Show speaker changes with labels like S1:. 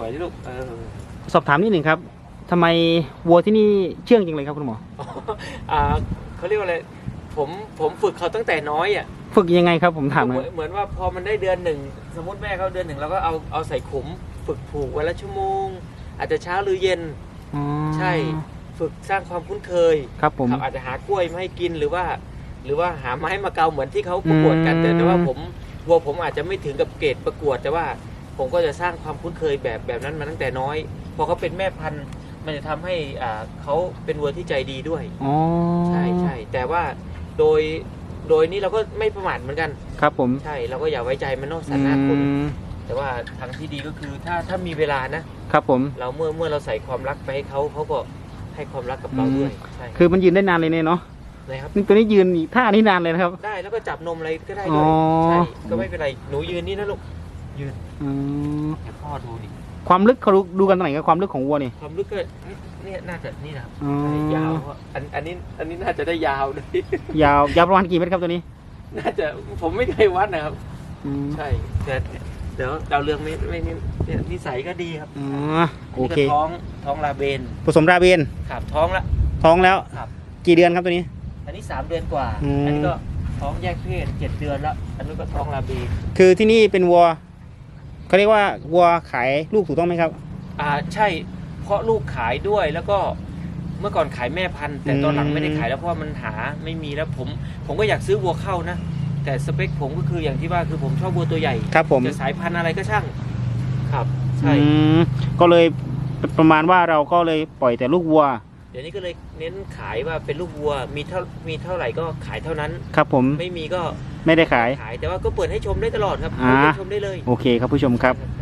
S1: วยๆที่ลูกเออ
S2: สอบถามนิดหนึ่งครับทำไมวัวที่นี่เชื่องจังเลยครับคุณหมอ
S1: อ่าเขาเรียกว่าอะไรผมผมฝึกเขาตั้งแต่น้อยอะ
S2: ฝึกยังไงครับผมถาม
S1: เห
S2: ห
S1: มื
S2: น่
S1: อ
S2: อนย
S1: เหมือนว่าพอมันได้เดือนหนึ่งสมมติแม่เขาเดือนหนึ่งเราก็เอาเอาใส่ขุม ฝึกผูกวันละชั่วโมง อาจจะเช้าหรือเย็น
S2: อ๋อ
S1: ใช่ ฝึกสร้างความคุ้นเคย
S2: ครับผม
S1: ครับอาจจะหากล้วยมาให้กินหรือว่า หรือว่าหาไม้มาเกาเหมือนที่เขาประกวดกัน
S2: อืม
S1: แต่แต่ว่าผมวัวผมอาจจะไม่ถึงกับเกรดประกวด แต่ว่า ผมก็จะสร้างความคุ้นเคยแบบแบบนั้นมาตั้งแต่น้อย พอเขาเป็นแม่พันธุ์มันจะทำให้อ่าเขาเป็นวัวที่ใจดีด้วย
S2: อ๋อ
S1: ใช่ใช่แต่ว่าโดยโดยนี้เราก็ไม่ประมาทเหมือนกัน
S2: ครับผม
S1: ใช่เราก็อย่าไว้ใจมันเนอกสันหน้าคน
S2: อืม
S1: แต่ว่าทางที่ดีก็คือถ้าถ้ามีเวลานะ
S2: ครับผม
S1: เราเมื่อเมื่อเราใส่ความรักไปให้เขาเขาก็ให้ความรักกับเราด้วยใช่
S2: คือมันยืนได้นานเลยเนี่ยเนาะ
S1: นะครับ
S2: นี่ตัวนี้ยืนอีกท่านี้นานเลยนะครับ
S1: ได้แล้วก็จับนมอะไรก็ได้
S2: อ๋
S1: ด้
S2: อ
S1: วยใช่ก็ไม่เป็นไรหนูยืนนี่นะลูก ยืน
S2: อืม
S1: ให้พ่อดูดิ
S2: ความลึกเขาดูดูกันตรงไหนกับความลึกของวัวนี่
S1: ความลึกก็นี่เนี่ยน่าจะนี่นะครับ
S2: อ๋อ
S1: ใช่ยาวเพราะอันอันนี้อันนี้น่าจะได้ยาวเลย
S2: ยาวยาวประมาณกี่เมตรครับตัวนี้
S1: น่าจะผมไม่เคยวัดนะครับ
S2: อืม
S1: ใช่แต่เดี๋ยวดาวเรืองไม่ไม่นี่เนี่ยนิสัยก็ดีครับ
S2: อ๋อโอ
S1: นี่ก็
S2: เค
S1: ท้องท้องลาเบน
S2: ผสมราเบน
S1: ครับท้องละ
S2: ท้องแล้ว
S1: ครับ
S2: กี่เดือนครับตัวนี้
S1: อันนี้สามเดือนกว่า
S2: อืม
S1: อันนี้ก็ท้องแยกเพศเจ็ดเดือนแล้ว อันนี้ก็ท้องลาเบน
S2: คือที่นี่เป็นวัว เขาเรียกว่าวัวขายลูกถูกต้องไหมครับ
S1: อ่าใช่เพราะลูกขายด้วยแล้วก็เมื่อก่อนขายแม่พันธุ์แต่ตอนหลังไม่ได้ขายแล้วเพราะว่ามันหาไม่มีแล้วผมผมก็อยากซื้อวัวเข้านะ แต่สเปคผมก็คืออย่างที่ว่าคือผมชอบวัวตัวใหญ่
S2: ครับผม
S1: จะสายพันธุ์อะไรก็ช่าง ครับใช่
S2: อืมก็เลยประมาณว่าเราก็เลยปล่อยแต่ลูกวัว
S1: เดี๋ยวนี้ก็เลยเน้นขายว่าเป็นลูกวัวมีเท่ามีเท่าไหร่ก็ขายเท่านั้น
S2: ครับผม
S1: ไม่มีก็
S2: ไม่ได้ขาย
S1: ขายแต่ว่าก็เปิดให้ชมได้ตลอดครับ
S2: อ่า
S1: เปิดให้ชมได้เลย
S2: โอเคครับผู้ชมครับ
S1: ครับ